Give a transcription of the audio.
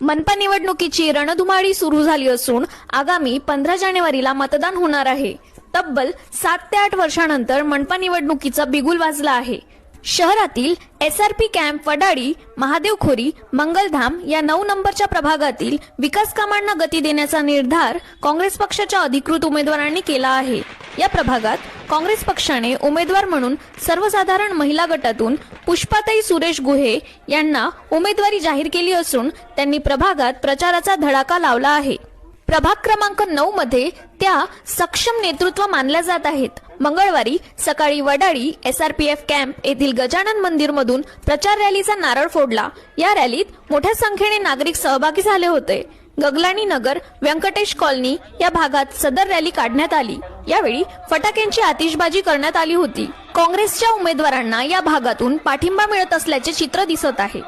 मनपा निवडणुकीची रणधुमाळी सुरू झाली असून आगामी पंधरा जानेवारीला मतदान होणार आहे. तब्बल सात ते आठ वर्षानंतर मनपा निवडणुकीचा बिगुल वाजला आहे. शहरातील S R P camp Wadali Mahadevkhori Mangaldham या नऊ नंबरच्या प्रभागातील विकास कामांना गती देण्याचा निर्धार काँग्रेस पक्षाच्या अधिकृत उमेदवारांनी केला आहे. या प्रभागात काँग्रेस पक्षाने उमेदवार म्हणून सर्वसाधारण महिला गटातून पुष्पाताई सुरेश गुहे यांना उमेदवारी जाहीर केली असून त्यांनी प्रभागात प्रचाराचा धडाका लावला आहे. प्रभाग क्रमांक नऊ मध्ये त्या सक्षम नेतृत्व मानल्या जात आहेत. मंगळवारी सकाळी वडाळी एसआरपीएफ कॅम्प येथील गजानन मंदिर मधून प्रचार रॅलीचा नारळ फोडला. या रॅलीत मोठ्या संख्येने नागरिक सहभागी झाले होते. गगलाणी नगर व्यंकटेश कॉलनी या भागात सदर रॅली काढण्यात आली. यावेळी फटाक्यांची आतिषबाजी करण्यात आली होती. काँग्रेसच्या उमेदवारांना या भागातून पाठिंबा मिळत असल्याचे चित्र दिसत आहे.